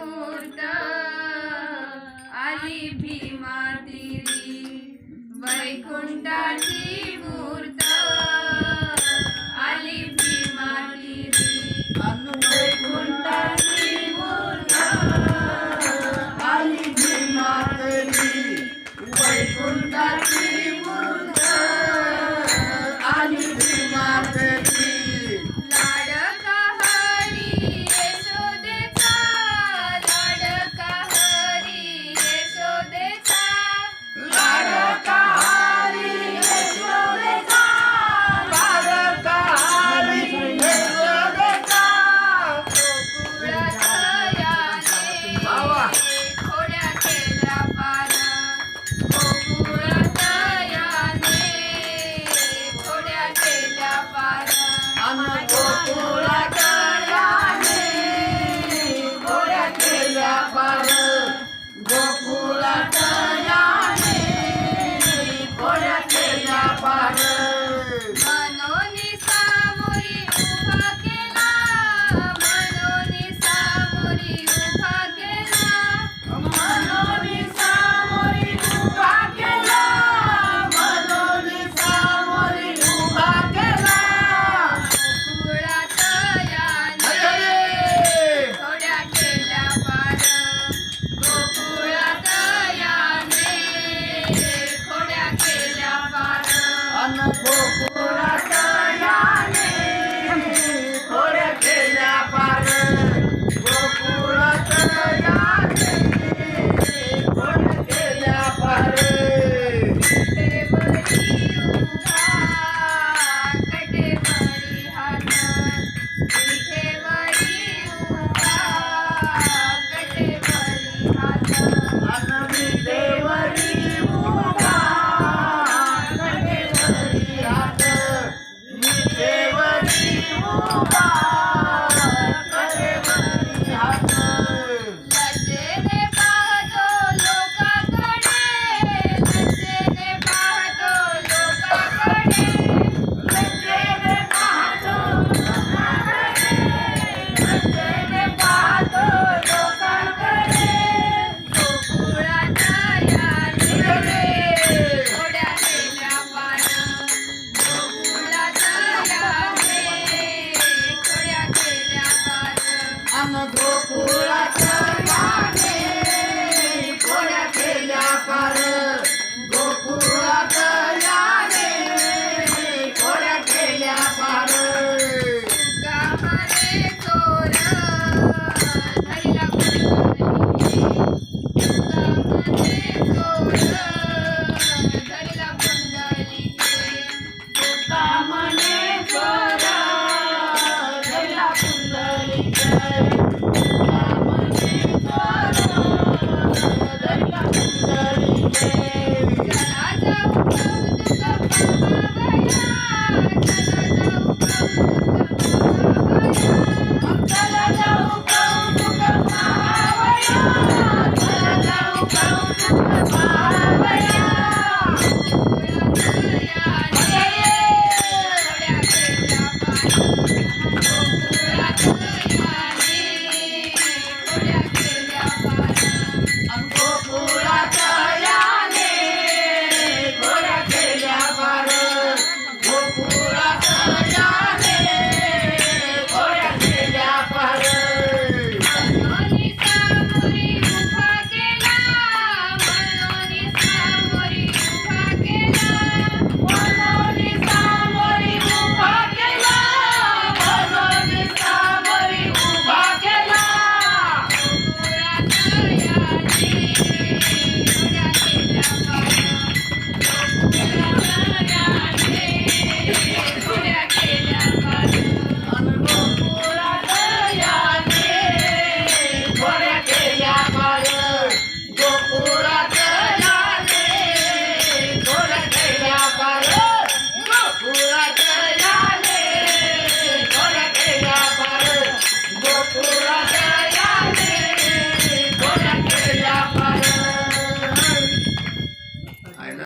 मूर्त आली भीमा तिरी वैकुंठाची मूर्त राम गोकुळाच्या याने कोण्या केल्या पार गोकुळात या